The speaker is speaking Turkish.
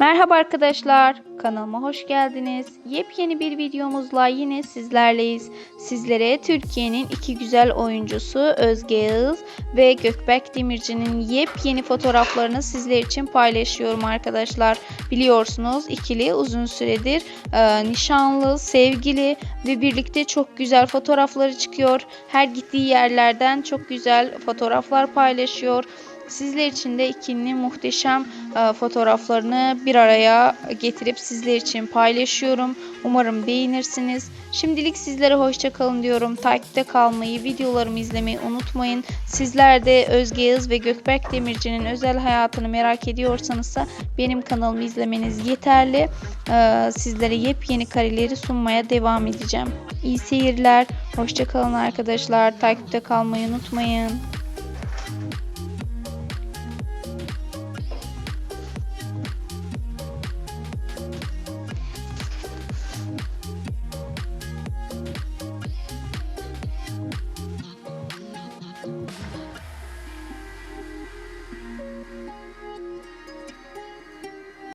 Merhaba arkadaşlar, kanalıma hoş geldiniz. Yepyeni bir videomuzla yine sizlerleyiz. Sizlere Türkiye'nin iki güzel oyuncusu Özge Yağız ve Gökberk Demirci'nin yepyeni fotoğraflarını sizler için paylaşıyorum arkadaşlar. Biliyorsunuz ikili uzun süredir e, nişanlı, sevgili ve birlikte çok güzel fotoğrafları çıkıyor. Her gittiği yerlerden çok güzel fotoğraflar paylaşıyor. Sizler için de ikilinin muhteşem e, fotoğraflarını bir araya getirip sizler için paylaşıyorum. Umarım beğenirsiniz. Şimdilik sizlere hoşça kalın diyorum. Takipte kalmayı, videolarımı izlemeyi unutmayın. Sizler de Özge Yağız ve Gökberk Demirci'nin özel hayatını merak ediyorsanız da benim kanalımı izlemeniz yeterli. E, sizlere yepyeni kareleri sunmaya devam edeceğim. İyi seyirler. Hoşça kalın arkadaşlar. Takipte kalmayı unutmayın.